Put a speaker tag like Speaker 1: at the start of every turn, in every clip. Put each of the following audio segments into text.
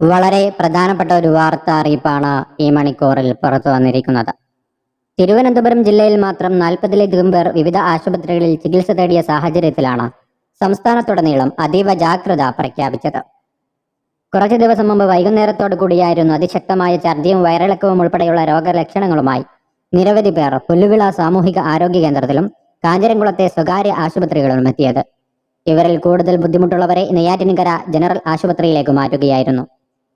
Speaker 1: വളരെ പ്രധാനപ്പെട്ട ഒരു വാർത്ത അറിയിപ്പാണ് ഈ മണിക്കൂറിൽ പുറത്തു വന്നിരിക്കുന്നത്. തിരുവനന്തപുരം ജില്ലയിൽ മാത്രം നാൽപ്പതിലധികം പേർ വിവിധ ആശുപത്രികളിൽ ചികിത്സ തേടിയ സാഹചര്യത്തിലാണ് സംസ്ഥാനത്തുടനീളം അതീവ ജാഗ്രത പ്രഖ്യാപിച്ചത്. കുറച്ചു ദിവസം മുമ്പ് വൈകുന്നേരത്തോടു കൂടിയായിരുന്നു അതിശക്തമായ ഛർദിയും വയറിളക്കവും ഉൾപ്പെടെയുള്ള രോഗലക്ഷണങ്ങളുമായി നിരവധി പേർ പുല്ലുവിള സാമൂഹിക ആരോഗ്യ കേന്ദ്രത്തിലും കാഞ്ഞിരംകുളത്തെ സ്വകാര്യ ആശുപത്രികളിലും എത്തിയത്. ഇവരിൽ കൂടുതൽ ബുദ്ധിമുട്ടുള്ളവരെ നെയ്യാറ്റിൻകര ജനറൽ ആശുപത്രിയിലേക്ക് മാറ്റുകയായിരുന്നു.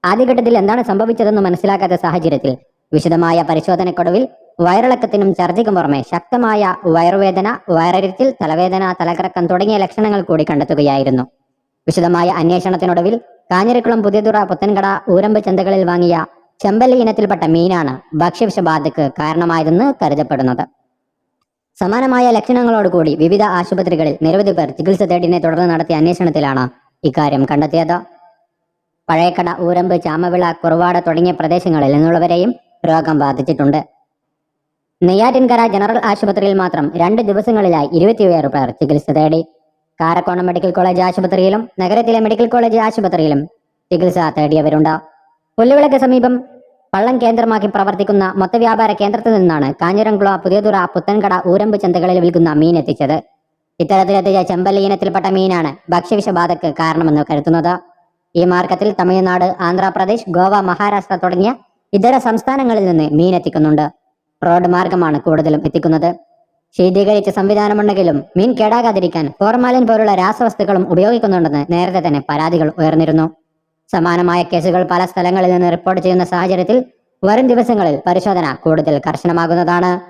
Speaker 1: ആദ്യഘട്ടത്തിൽ എന്താണ് സംഭവിച്ചതെന്ന് മനസ്സിലാക്കാത്ത സാഹചര്യത്തിൽ വിശദമായ പരിശോധനക്കൊടുവിൽ വയറിളക്കത്തിനും ഛർദിക്കും പുറമെ ശക്തമായ വയറുവേദന വയറരിച്ചിൽ തലവേദന തലകറക്കം തുടങ്ങിയ ലക്ഷണങ്ങൾ കൂടി കണ്ടെത്തുകയായിരുന്നു. വിശദമായ അന്വേഷണത്തിനൊടുവിൽ കാഞ്ഞിരക്കുളം പുതിയതുറ പുത്തൻകട ഊരമ്പ് ചന്തകളിൽ വാങ്ങിയ ചെമ്പല്ലി ഇനത്തിൽപ്പെട്ട മീനാണ് ഭക്ഷ്യവിഷബാധയ്ക്ക് കാരണമായതെന്ന് കരുതപ്പെടുന്നത്. സമാനമായ ലക്ഷണങ്ങളോടുകൂടി വിവിധ ആശുപത്രികളിൽ നിരവധി പേർ ചികിത്സ തേടിനെ തുടർന്ന് നടത്തിയ അന്വേഷണത്തിലാണ് ഇക്കാര്യം കണ്ടെത്തിയത്. പഴയക്കട ഊരമ്പ് ചാമവിള കുറവാട തുടങ്ങിയ പ്രദേശങ്ങളിൽ നിന്നുള്ളവരെയും രോഗം ബാധിച്ചിട്ടുണ്ട്. നെയ്യാറ്റിൻകര ജനറൽ ആശുപത്രിയിൽ മാത്രം രണ്ട് ദിവസങ്ങളിലായി ഇരുപത്തിയേഴ് പേർ ചികിത്സ തേടി. കാരക്കോണം മെഡിക്കൽ കോളേജ് ആശുപത്രിയിലും നഗരത്തിലെ മെഡിക്കൽ കോളേജ് ആശുപത്രിയിലും ചികിത്സ തേടിയവരുണ്ട്. പുല്ലുവിളക്ക് സമീപം പള്ളം കേന്ദ്രമാക്കി പ്രവർത്തിക്കുന്ന മൊത്തവ്യാപാര കേന്ദ്രത്തിൽ നിന്നാണ് കാഞ്ഞിരംകുള പുതിയതുറ പുത്തൻകട ഊരമ്പ് ചന്തകളിൽ വിൽക്കുന്ന മീൻ എത്തിച്ചത്. ഇത്തരത്തിലെത്തിയ ചെമ്പല്ലി ഇനത്തിൽപ്പെട്ട മീനാണ് ഭക്ഷ്യവിഷബാധക്ക് കാരണമെന്ന് കരുതുന്നത്. ഈ മാർക്കത്തിൽ തമിഴ്നാട് ആന്ധ്രാപ്രദേശ് ഗോവ മഹാരാഷ്ട്ര തുടങ്ങിയ ഇതര സംസ്ഥാനങ്ങളിൽ നിന്ന് മീൻ എത്തിക്കുന്നുണ്ട്. റോഡ് മാർഗമാണ് കൂടുതലും എത്തിക്കുന്നത്. ശീതീകരിച്ച സംവിധാനമുണ്ടെങ്കിലും മീൻ കേടാകാതിരിക്കാൻ ഫോർമാലിൻ പോലുള്ള രാസവസ്തുക്കളും ഉപയോഗിക്കുന്നുണ്ടെന്ന് നേരത്തെ തന്നെ പരാതികൾ ഉയർന്നിരുന്നു. സമാനമായ കേസുകൾ പല സ്ഥലങ്ങളിൽ നിന്ന് റിപ്പോർട്ട് ചെയ്യുന്ന സാഹചര്യത്തിൽ വരും ദിവസങ്ങളിൽ പരിശോധന കൂടുതൽ കർശനമാകുന്നതാണ്.